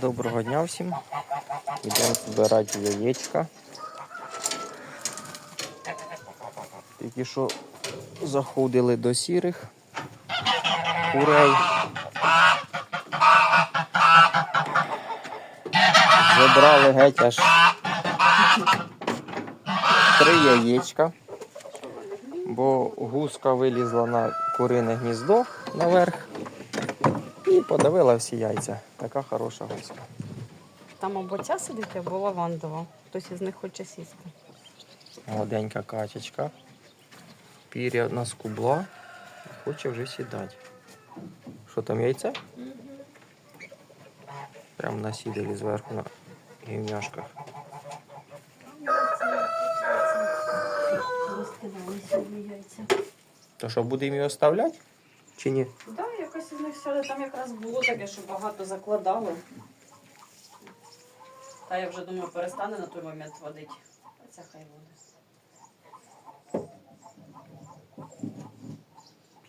Доброго дня всім. Йдемо збирати яєчка. Тільки що заходили до сірих курей. Забрали геть аж три яєчка, бо гуска вилізла на курине гніздо наверх і подавила всі яйця. Така хороша гуска. Там або ця сидить, або лавандова. Хтось із них хоче сісти. Молоденька качечка. Пір'я одна скубла. Хоче вже сідати. Що там яйце? Прямо на сідері зверху на гівняшках. Розкидали сьогодні яйця. То що, будемо її оставляти? Чи ні? Так, да, якось із них сяде. Там якраз було таке, що багато закладали. Та я вже думаю, перестане на той момент водити. А ця хай буде.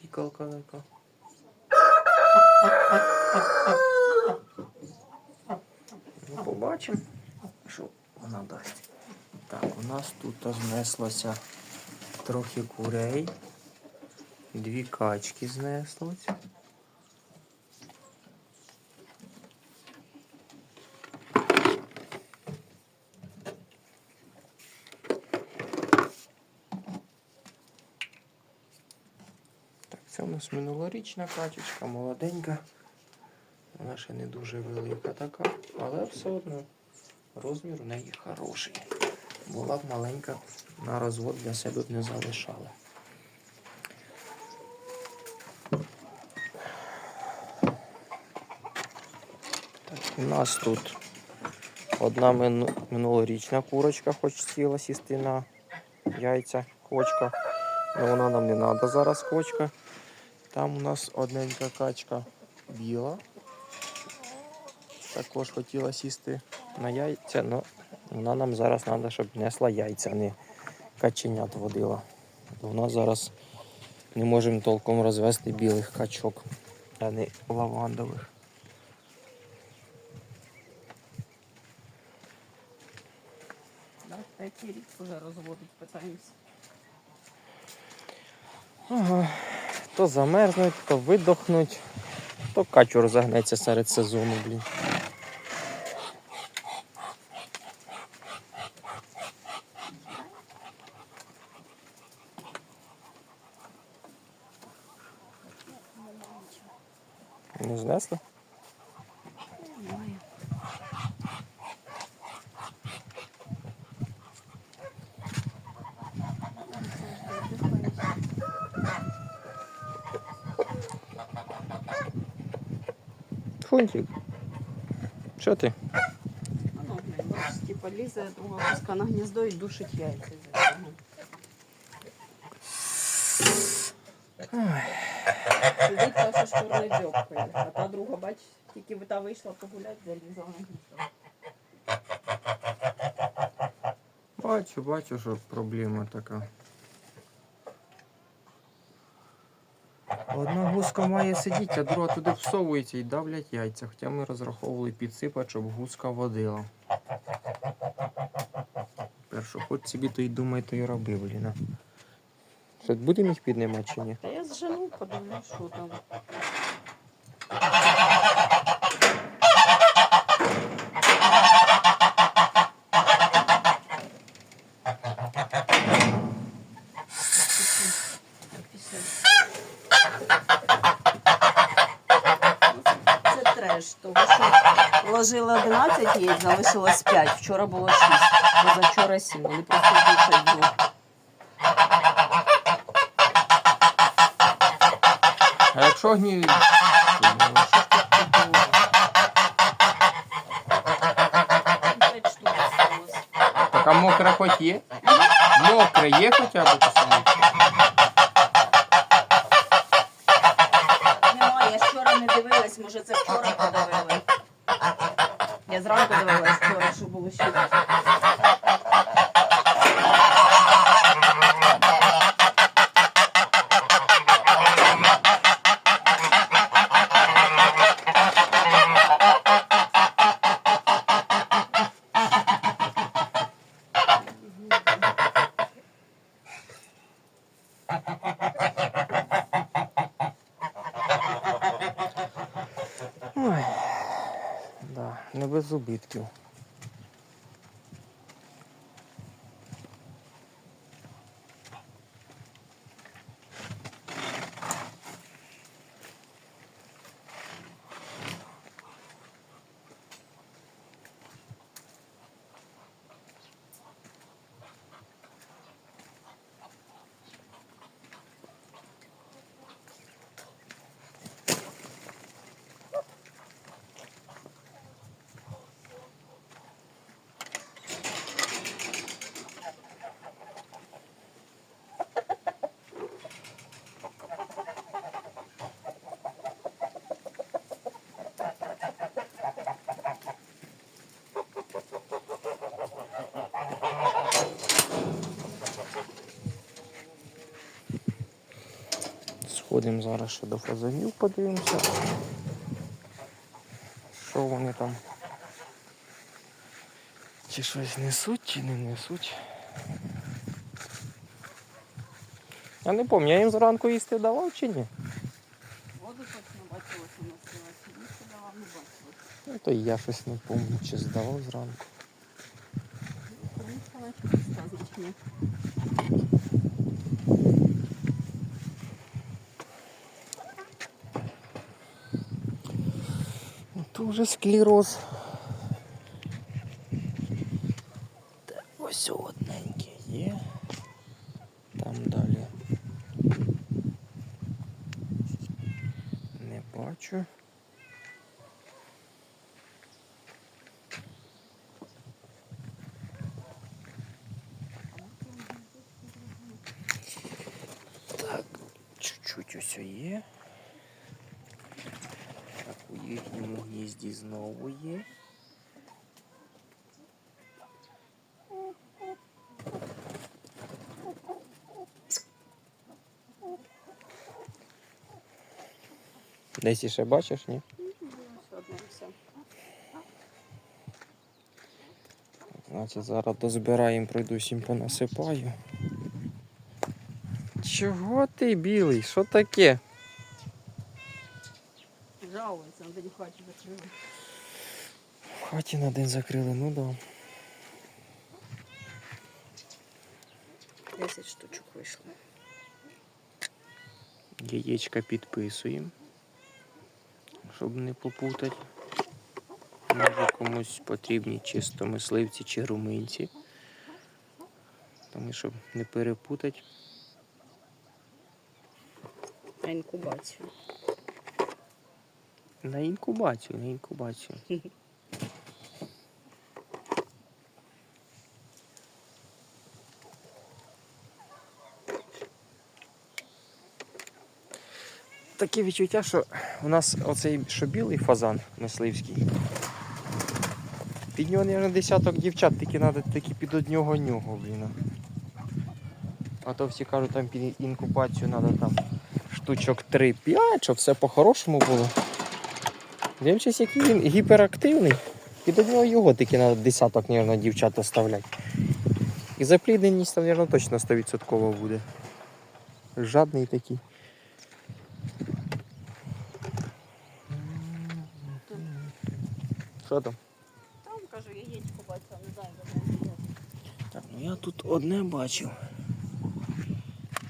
Пікалка така. Ну, побачимо, що вона дасть. Так, у нас тут знеслося трохи курей. Дві качки знеслось. Нас минулорічна качечка, молоденька. Вона ще не дуже велика така, але все одно розмір у неї хороший. Була б маленька, на розвод для себе б не залишала. Так, у нас тут одна мину- минулорічна курочка, хоч сіла сісти на яйця, кочка. Але вона нам не треба зараз кочка. Там у нас одненька качка біла. Також хотіла сісти на яйця, але вона нам зараз треба, щоб несла яйця, а не каченят водила. У нас зараз не можемо толком розвести білих качок, а не лавандових. Третій рік вже розводить, питаємося. Ага. То замерзнуть, то видохнуть, то качу розогнеться серед сезону, блін. Не знесли? Фунтик. Що ти? Глянь, бачиш, типа лізе друга куска на гніздо і душить яйця. цього. Сидить та, що шкурне дзьобкає. А та друга, бач, тільки та вийшла погуляти, залізла на гніздо. Бачу, бачу, що проблема така. Одна гуска має сидіти, а друга туди всовується і давлять яйця. Хоча ми розраховували підсипати, щоб гуска водила. Першу хоч собі то й думай, то й роби, блін. будемо їх піднімати чи ні? Та я зжену, подивлюсь, що там. Це треш, тому що вложили 11 яєць, залишилось 5. Вчора було 6, позавчора 7. Вони просто душать двох. А якщо гні... Така мокра хоч є? Мокре є хоча б то саме? Нема, не дивилась, може це вчора подивили. Я зранку дивилась вчора, що було ще. Не без убитків. Сходимо зараз ще до фазанів, подивимося. Що вони там? Чи щось несуть, чи не несуть. Я не пам'ятаю, я їм зранку їсти давав чи ні? Воду точно бачила, що носила. Їсти дала, не бачила. Ну то і я щось не пам'ятаю, чи здавав зранку. Приїхала, То вже склероз. Так, ось одненьке є. Там далі. Не бачу. Так, чуть-чуть ось є. Їхньому гнізді знову є. Десь іще бачиш, ні? Значить, зараз дозбираємо, пройду всім понасипаю. Чого ти білий? Що таке? Жалується, на день хаті закрили. В хаті на день закрили, ну да. 10 штучок вийшло. Яєчка підписуємо, щоб не попутати. Може комусь потрібні чисто мисливці чи руминці. Тому щоб не перепутати. На інкубацію. На інкубацію, на інкубацію. Таке відчуття, що у нас оцей що білий фазан мисливський. Під нього, мабуть, десяток дівчат, тільки треба таки під одного нього, блін. А то всі кажуть, там під інкубацію треба там штучок 3-5, щоб все по-хорошому було. Дивлячись, який він гіперактивний. Під одного його тільки на десяток, мабуть, дівчат оставлять. І заплідненість мабуть, точно 100% буде. Жадний такий. Що там? Там, кажу, яєчко бачила, не знаю, де. Так, ну я тут одне бачив.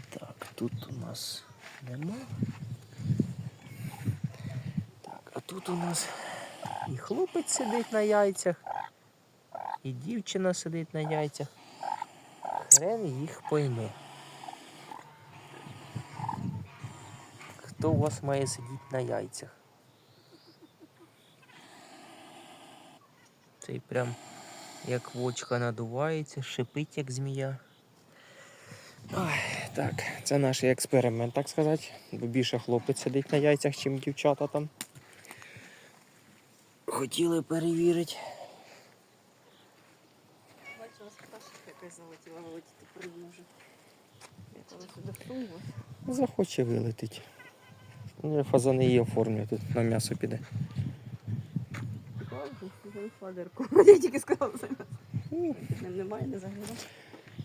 Так, тут у нас нема. Так, а тут у нас і хлопець сидить на яйцях, і дівчина сидить на яйцях. Хрен їх пойме. Хто у вас має сидіти на яйцях? Цей прям як вочка надувається, шипить як змія. Ой, так, це наш експеримент, так сказати. Бо більше хлопець сидить на яйцях, чим дівчата там. Хотіли перевірити. Бачила, пташка якась залетіла, вилетіти прийду вже. Захоче вилетить. Ну, Фазани її оформлю, тут на м'ясо піде. Фадерку. Я тільки сказала за м'ясо. Під ним немає, не заглядав.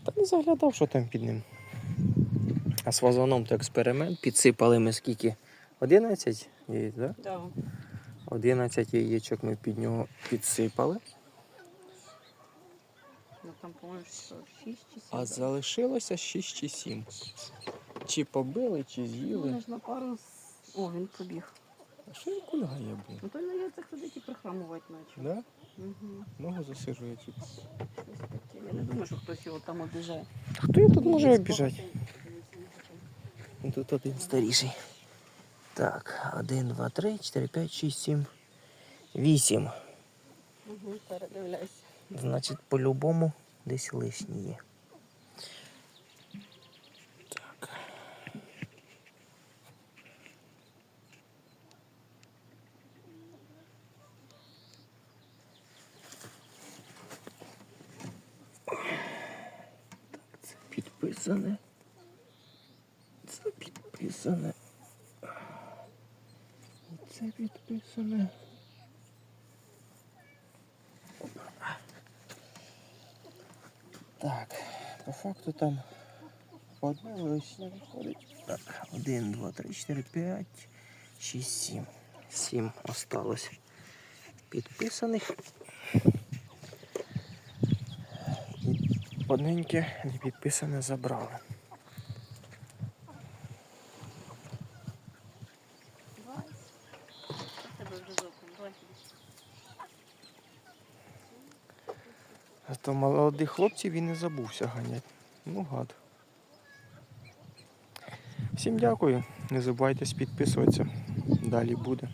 Та не заглядав, що там під ним. А з фазаном то експеримент. Підсипали ми скільки? 11 яєць, так? Да? Да. 11 яєчок ми під нього підсипали. Ну там, по-моєму, 6 чи 7. А залишилося 6 чи 7. Чи побили, чи Ну, з'їли. ж на пару. з- О, він побіг. А що він кульгає, блін? Ну той на яйцях сидить і прихрамувати наче. Да? Угу. Ногу засижує, типу. Щось таке. Я не думаю, що хтось його там обіжає. Хто його тут може обіжати? Тут один старіший. Так, 1, 2, 3, 4, 5, 6, 7, 8. Угу, передивляйся. Значить, по-любому десь лишні є. Так. Так, це підписане. Це підписане. Це підписане. Так, по факту там по одній лишня виходить. Так, один, два, три, чотири, п'ять, шість, сім. Сім осталось підписаних. Одненьке не підписане забрали. Тебе вже зовсім. Давай А то молодих хлопців він не забувся ганяти. Ну, гад. Всім дякую. Не забувайте підписуватися. Далі буде.